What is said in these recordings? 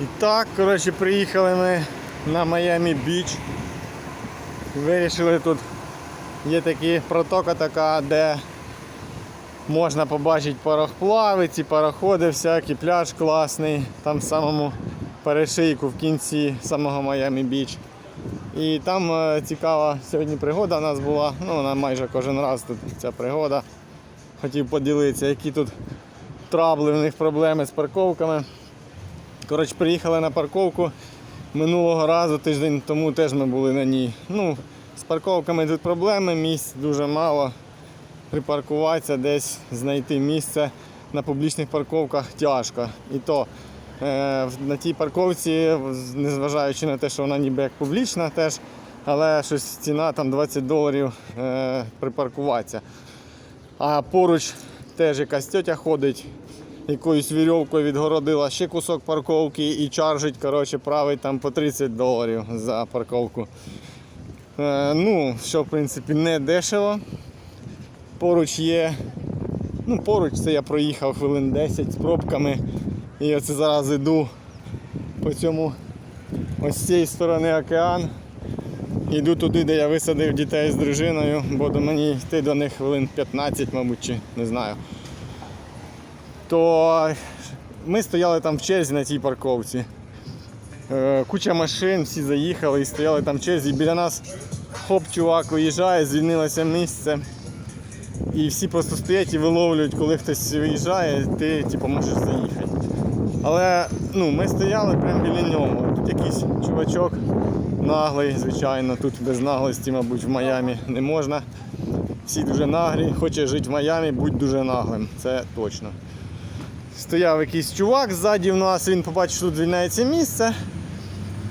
І так, коротше, приїхали ми на Майами Біч. Вирішили тут є такі протока така, де можна побачити парохплави, ці пароходи всякі, пляж класний, там в самому перешийку в кінці самого Майами Біч. І там е, цікава сьогодні пригода у нас була, ну вона майже кожен раз тут ця пригода. Хотів поділитися, які тут трабли, в них проблеми з парковками. Коротше, приїхали на парковку. Минулого разу, тиждень тому теж ми були на ній. Ну, з парковками тут проблеми, місць дуже мало. Припаркуватися, десь знайти місце на публічних парковках тяжко. І то е, на тій парковці, незважаючи на те, що вона ніби як публічна теж, але щось ціна там 20 доларів е, припаркуватися. А поруч теж якась тетя ходить, якоюсь вірьовкою відгородила ще кусок парковки і чаржить, коротше, править там по 30 доларів за парковку. Е, ну, що в принципі не дешево. Поруч є. Ну, поруч це я проїхав хвилин 10 з пробками. І оце зараз іду по цьому ось цієї сторони океан. Йду туди, де я висадив дітей з дружиною, бо до мені йти до них хвилин 15, мабуть, чи не знаю. То ми стояли там в черзі на цій парковці. Е, Куча машин, всі заїхали і стояли там в черзі. Біля нас хоп, чувак виїжджає, звільнилося місце. І всі просто стоять і виловлюють, коли хтось виїжджає, ти типу, можеш заїхати. Але ну, ми стояли прямо біля нього. Тут якийсь чувачок наглий, звичайно, тут без наглості, мабуть, в Майамі не можна. Всі дуже наглі. Хоче жити в Майамі, будь дуже наглим, це точно. Стояв якийсь чувак ззаді в нас, він побачив, що тут звільняється місце.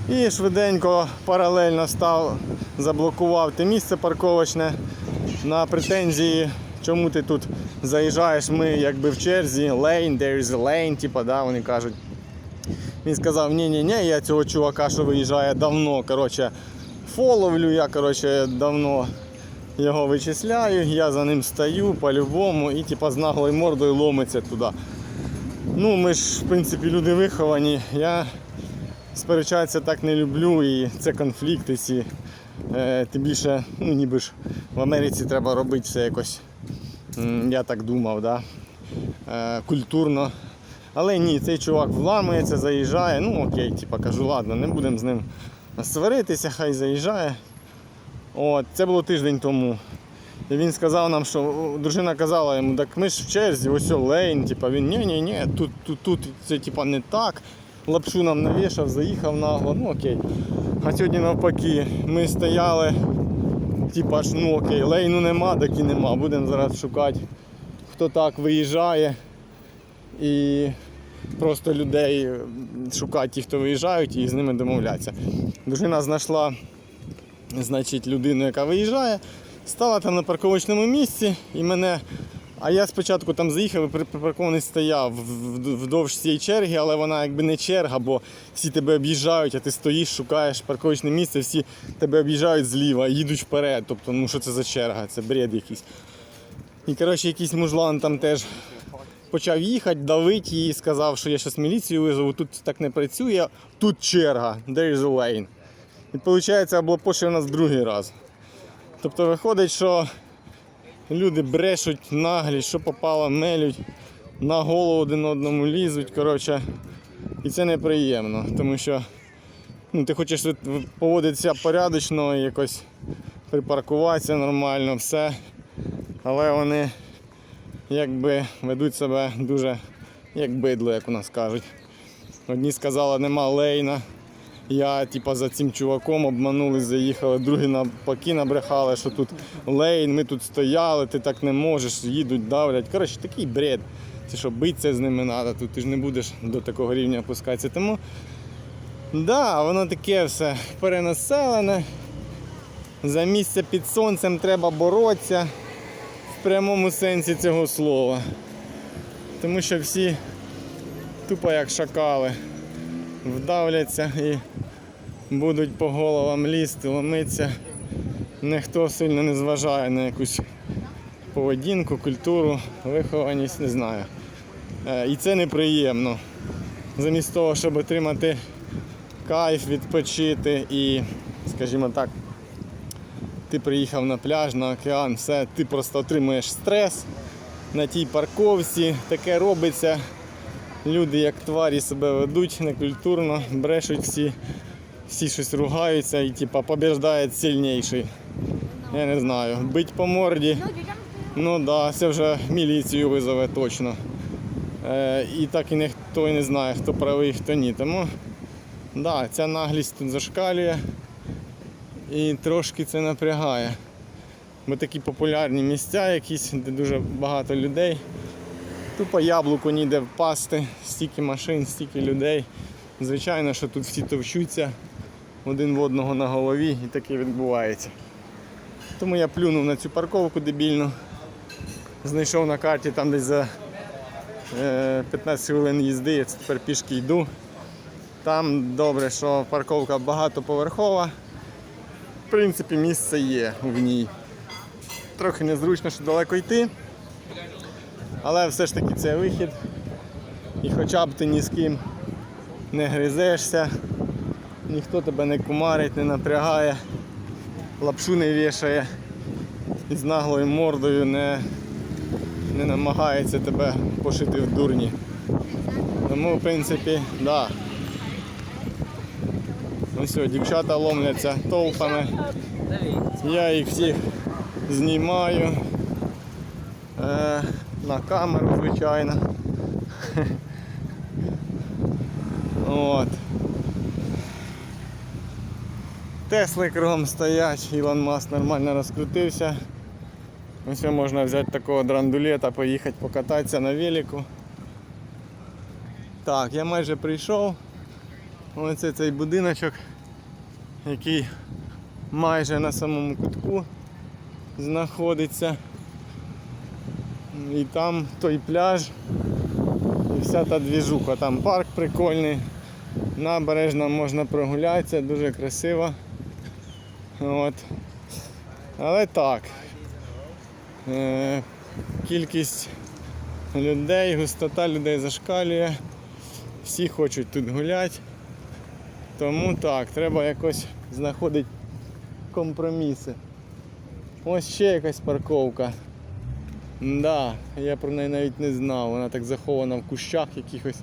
І швиденько паралельно став, заблокував те місце парковочне на претензії, чому ти тут заїжджаєш, ми якби в черзі, lane, there is a lane, типа, да, вони кажуть. Він сказав, ні ні ні я цього чувака, що виїжджає давно, коротше, фоловлю, я коротше, давно його вичисляю, я за ним стою по-любому і типа, з наглою мордою ломиться туди. Ну, ми ж, в принципі, люди виховані. Я сперечатися так не люблю і це конфлікти ці. Е, тим більше, ну ніби ж в Америці треба робити все якось, я так думав, да? е, культурно. Але ні, цей чувак вламується, заїжджає. Ну окей, типа кажу, ладно, не будемо з ним сваритися, хай заїжджає. От, це було тиждень тому. І він сказав нам, що дружина казала йому, так ми ж в черзі, ось лейн, типа він ні-ні-ні, тут, тут, тут це типа не так. Лапшу нам навішав, заїхав нагло, ну окей. А сьогодні навпаки, ми стояли, типа ж, ну окей, лейну нема, так і нема. Будемо зараз шукати, хто так виїжджає. І просто людей шукати ті, хто виїжджають, і з ними домовлятися. Дружина знайшла значить, людину, яка виїжджає, стала там на парковочному місці і мене. А я спочатку там заїхав і при- припаркований стояв вдовж цієї черги, але вона якби не черга, бо всі тебе об'їжджають, а ти стоїш, шукаєш парковочне місце, всі тебе об'їжджають зліва, їдуть вперед. Тобто, ну що це за черга? Це бред якийсь. І коротше, якийсь мужлан там теж почав їхати, давити її, сказав, що я зараз міліцію визову, тут так не працює, тут черга, there is a lane. І виходить, облапошив нас другий раз. Тобто виходить, що люди брешуть наглі, що попало, мелють, на голову один одному лізуть. Коротше, і це неприємно, тому що ну, ти хочеш поводитися порядочно, якось припаркуватися нормально, все. Але вони якби ведуть себе дуже як бидло, як у нас кажуть. Одні сказали, нема лейна. Я типа за цим чуваком обманулись, заїхали, другі навпаки набрехали, що тут лейн, ми тут стояли, ти так не можеш, їдуть, давлять. Коротше, такий бред. Це що битися з ними треба, тут ти ж не будеш до такого рівня опускатися. Тому да, воно таке все перенаселене. За місце під сонцем треба боротися в прямому сенсі цього слова. Тому що всі тупо як шакали вдавляться і будуть по головам лізти, ломитися. Ніхто сильно не зважає на якусь поведінку, культуру, вихованість, не знаю. Е, І це неприємно. замість того, щоб отримати кайф, відпочити і, скажімо так, ти приїхав на пляж, на океан, все, ти просто отримуєш стрес на тій парковці, таке робиться. Люди як тварі себе ведуть некультурно, брешуть всі, всі щось ругаються і типа побіждає сильніший. Я не знаю. Бить по морді. Ну так, да, це вже міліцію визове точно. Е, і так і ніхто і не знає, хто правий, хто ні. Тому да, ця наглість тут зашкалює і трошки це напрягає. Бо такі популярні місця якісь, де дуже багато людей. Тупо яблуко ніде впасти, стільки машин, стільки людей. Звичайно, що тут всі товчуться один в одного на голові і таке відбувається. Тому я плюнув на цю парковку дебільну. Знайшов на карті там десь за е, 15 хвилин їзди, я тепер пішки йду. Там добре, що парковка багатоповерхова. В принципі, місце є в ній. Трохи незручно, що далеко йти. Але все ж таки це вихід. І хоча б ти ні з ким не гризешся, ніхто тебе не кумарить, не напрягає, лапшу не вішає і з наглою мордою не, не намагається тебе пошити в дурні. Тому, в принципі, да. Ну все, дівчата ломляться толпами. Я їх всіх знімаю. Е, на камеру, звичайно. От. Тесли кругом стоять, Ілон Маск нормально розкрутився. Ось можна взяти такого драндулета, поїхати покататися на велику. Так, я майже прийшов. Оце цей будиночок, який майже на самому кутку знаходиться. І там той пляж і вся та двіжуха. Там парк прикольний, набережна можна прогулятися, дуже красиво. От. Але так. Е- кількість людей, густота людей зашкалює, всі хочуть тут гуляти. Тому так, треба якось знаходити компроміси. Ось ще якась парковка. Да, я про неї навіть не знав, вона так захована в кущах якихось.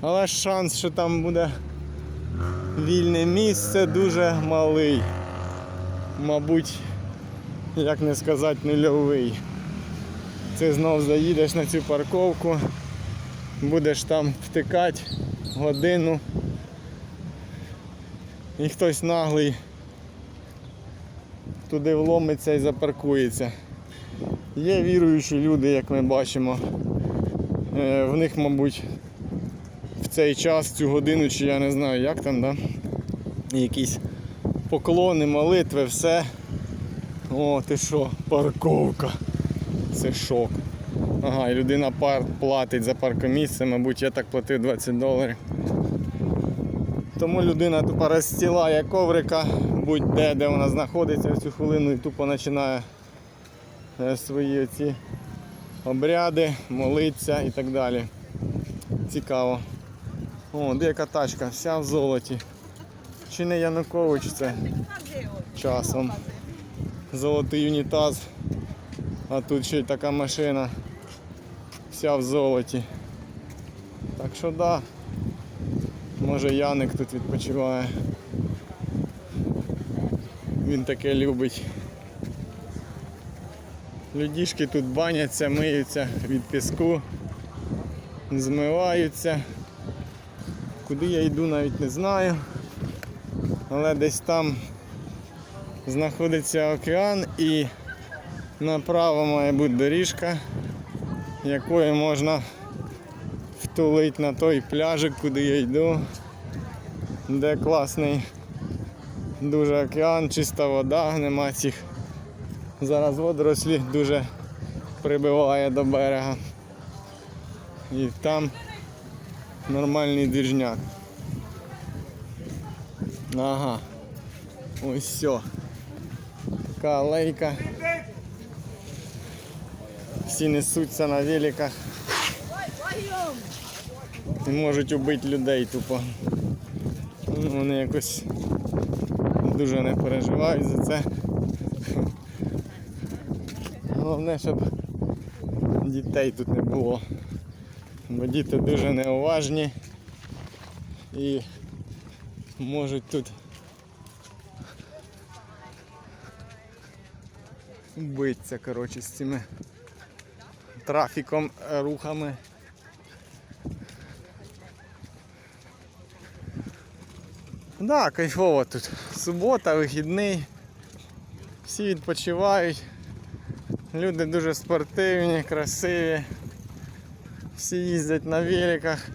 Але шанс, що там буде вільне місце, дуже малий. Мабуть, як не сказати, нульовий. Ти знов заїдеш на цю парковку, будеш там втикати годину. І хтось наглий туди вломиться і запаркується. Є віруючі люди, як ми бачимо. Е, В них, мабуть, в цей час, цю годину, чи я не знаю як там, да? якісь поклони, молитви, все. О, ти що, парковка. Це шок. Ага, і людина пар платить за паркомісце, мабуть, я так платив 20 доларів. Тому людина тупо розстілає коврика, будь-де, де вона знаходиться в цю хвилину і тупо починає е, свої ці обряди, молитися і так далі. Цікаво. О, деяка тачка, вся в золоті. Чи не Янукович це часом. Золотий унітаз. А тут ще й така машина. Вся в золоті. Так що да. Може Яник тут відпочиває. Він таке любить. Людішки тут баняться, миються від піску, змиваються. Куди я йду навіть не знаю. Але десь там знаходиться океан і направо має бути доріжка, якою можна втулити на той пляжик, куди я йду, де класний дуже океан, чиста вода, нема цих. Зараз водорослі дуже прибиває до берега. І там нормальний двіжняк. Ага. Ось все. Така алейка. Всі несуться на великах. І можуть убити людей тупо. Вони якось дуже не переживають за це. Головне, щоб дітей тут не було. Бо діти дуже неуважні і можуть тут битися, коротше, з цими трафіком, е, рухами. Да, кайфово тут. Субота, вихідний. Всі відпочивають. Люди дуже спортивні, красиві. Всі їздять на великах.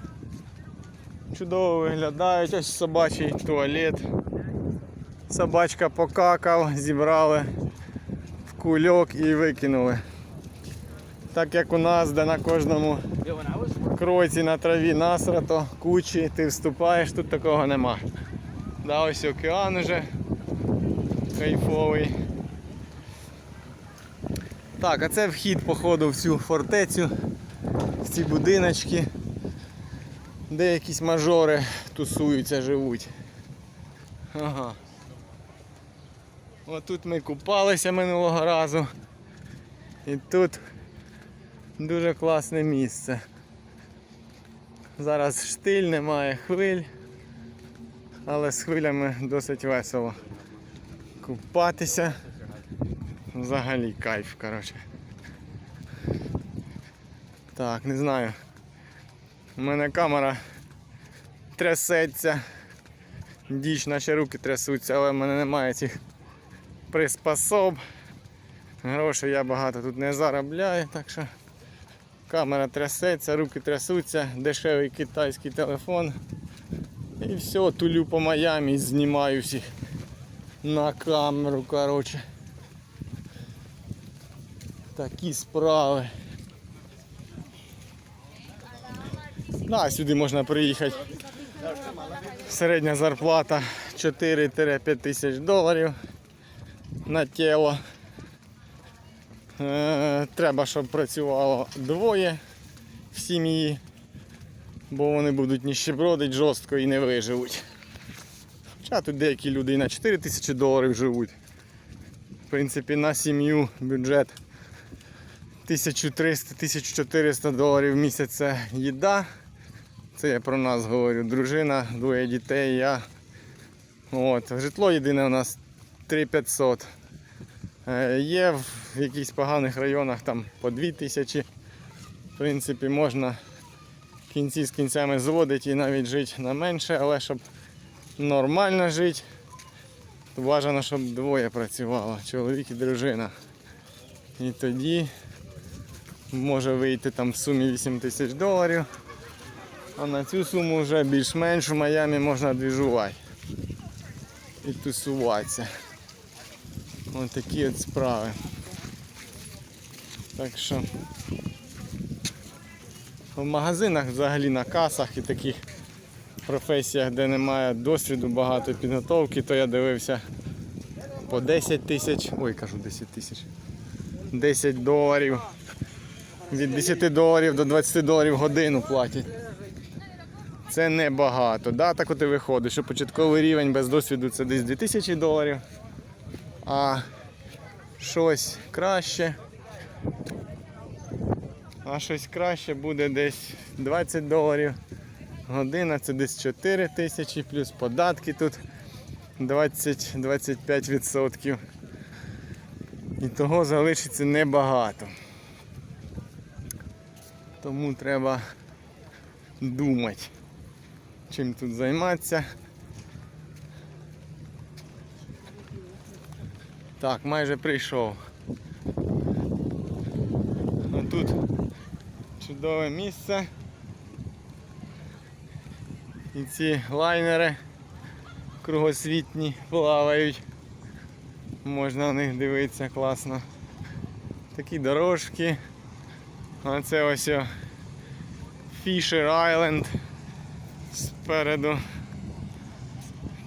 Чудово виглядають, ось собачий туалет. Собачка покакав, зібрали в кульок і викинули. Так як у нас, де на кожному кроці на траві насрато, кучі, ти вступаєш, тут такого нема. Да, ось океан уже кайфовий. Так, а це вхід, походу, в цю фортецю, в ці будиночки, де якісь мажори тусуються, живуть. Ага. Отут ми купалися минулого разу. І тут дуже класне місце. Зараз штиль, немає хвиль, але з хвилями досить весело. Купатися. Взагалі кайф, коротше. Так, не знаю. У мене камера трясеться. Діч, наші руки трясуться, але в мене немає цих приспособ. Грошей я багато тут не заробляю, так що камера трясеться, руки трясуться, дешевий китайський телефон. І все, тулю по Майамі, знімаю всіх на камеру, коротше. Такі справи. Да, сюди можна приїхати. Середня зарплата 4-5 тисяч доларів на тіло. Е, Треба, щоб працювало двоє в сім'ї, бо вони будуть ніщебродить жорстко і не виживуть. Хоча тут деякі люди і на 4 тисячі доларів живуть. В принципі, на сім'ю бюджет 1300-1400 доларів в місяць це їда. Це я про нас говорю. Дружина, двоє дітей, я. От. Житло єдине у нас 3500. Е, Є в якихось поганих районах там по 2000. В принципі, можна кінці з кінцями зводити і навіть жити на менше, але щоб нормально жити, то бажано, щоб двоє працювало, чоловік і дружина. І тоді може вийти там в сумі 8 тисяч доларів. А на цю суму вже більш-менш в Майамі можна двіжувати і тусуватися. Ось такі от справи. Так що в магазинах взагалі на касах і таких професіях, де немає досвіду, багато підготовки, то я дивився по 10 тисяч, ой, кажу 10 тисяч, 10 доларів. Від 10 доларів до 20 доларів годину платять. Це небагато. Да? Так от і виходить, що початковий рівень без досвіду це десь 2000 доларів. А щось краще. А щось краще буде десь 20 доларів. Година це десь 4 тисячі, плюс податки тут 20-25%. І того залишиться небагато. Тому треба думати, чим тут займатися. Так, майже прийшов. Ну, тут чудове місце. І ці лайнери кругосвітні плавають. Можна на них дивитися класно. Такі дорожки. А це ось Fisher Island спереду.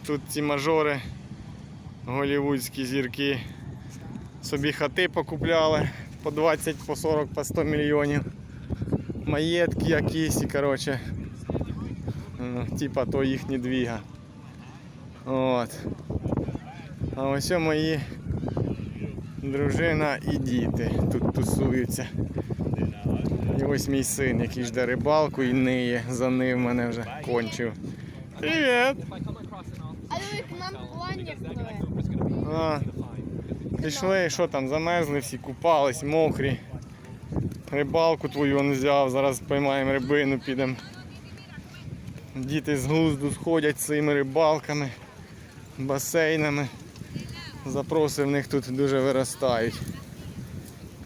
Тут ці мажори, голівудські зірки, собі хати покупляли по 20, по 40, по 100 мільйонів. Маєтки якісь і коротше Ну, типа то їхні двіга. От. А ось мої дружина і діти тут тусуються. Ось мій син, який жде рибалку і ниє, за ним мене вже кончив. Привіт! А ви к нам. А, пішли, що там, замерзли всі, купались, мокрі. Рибалку твою не взяв, зараз поймаємо рибину, підемо. Діти з глузду сходять з цими рибалками, басейнами. Запроси в них тут дуже виростають.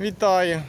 Вітаю!